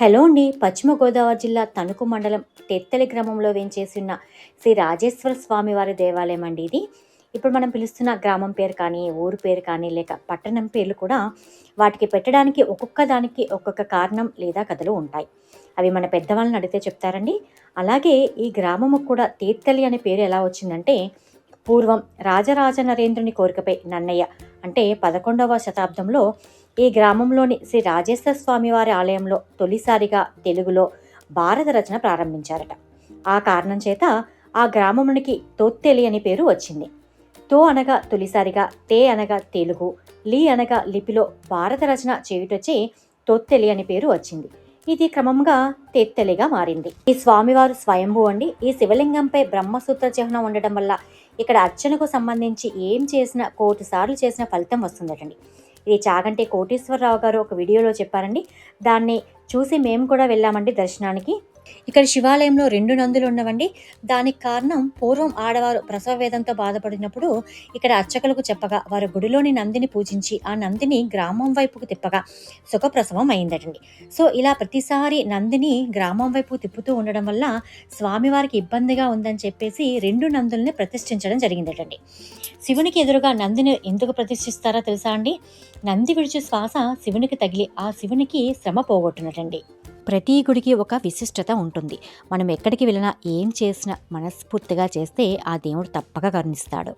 Hello అండి. పశ్చిమ గోదావరి జిల్లా తణుకు మండలం తెత్తలి గ్రామంలో వేంచేసిన శ్రీ రాజేశ్వర స్వామివారి దేవాలయం అండి ఇది. ఇప్పుడు మనం పిలుస్తున్న గ్రామం పేరు కానీ ఊరు పేరు కానీ లేక పట్టణం పేర్లు కూడా వాటికి పెట్టడానికి ఒక్కొక్క దానికి ఒక్కొక్క కారణం లేదా కథలు ఉంటాయి. అవి మన పెద్దవాళ్ళని అడిగితే చెప్తారండి. అలాగే ఈ గ్రామము కూడా తీర్థలి అనే పేరు ఎలా వచ్చిందంటే పూర్వం రాజరాజ నరేంద్రుని కోరికపై నన్నయ్య అంటే పదకొండవ శతాబ్దంలో ఈ గ్రామంలోని శ్రీ రాజేశ్వర స్వామి వారి ఆలయంలో తొలిసారిగా తెలుగులో భారత రచన ప్రారంభించారట. ఆ కారణం చేత ఆ గ్రామమునికి తొత్తెలి అని పేరు వచ్చింది. తో అనగా తొలిసారిగా తే అనగా తెలుగు లీ అనగా లిపిలో భారత రచన చేయుటొచ్చి తొత్తెలి అని పేరు వచ్చింది. ఇది క్రమంగా తెత్తెలిగా మారింది. ఈ స్వామివారు స్వయంభూ అండి. ఈ శివలింగంపై బ్రహ్మసూత్ర చిహ్నం ఉండటం వల్ల ఇక్కడ అర్చనకు సంబంధించి ఏం చేసినా కోటి సార్లు చేసిన ఫలితం వస్తుందటండి. ఇది చాగంటే కోటేశ్వరరావు గారు ఒక వీడియోలో చెప్పారండి. దాన్ని చూసి మేము కూడా వెళ్ళామండి దర్శనానికి. ఇక్కడ శివాలయంలో రెండు నందులు ఉన్నవండి. దానికి కారణం పూర్వం ఆడవారు ప్రసవ వేదంతో బాధపడినప్పుడు ఇక్కడ అర్చకులకు చెప్పగా వారు గుడిలోని నందిని పూజించి ఆ నందిని గ్రామం వైపుకు తిప్పగా సుఖప్రసవం అయిందటండి. సో ఇలా ప్రతిసారి నందిని గ్రామం వైపు తిప్పుతూ ఉండడం వల్ల స్వామివారికి ఇబ్బందిగా ఉందని చెప్పేసి రెండు నందుల్ని ప్రతిష్ఠించడం జరిగిందటండి. శివునికి ఎదురుగా నందిని ఎందుకు ప్రతిష్ఠిస్తారో తెలుసా అండి? నంది విడిచి శ్వాస శివునికి తగిలి ఆ శివునికి శ్రమ పోగొట్టునటండి. ప్రతి గుడికి ఒక విశిష్టత ఉంటుంది. మనం ఎక్కడికి వెళ్ళినా ఏం చేసినా మనస్ఫూర్తిగా చేస్తే ఆ దేవుడు తప్పక కరుణిస్తాడు.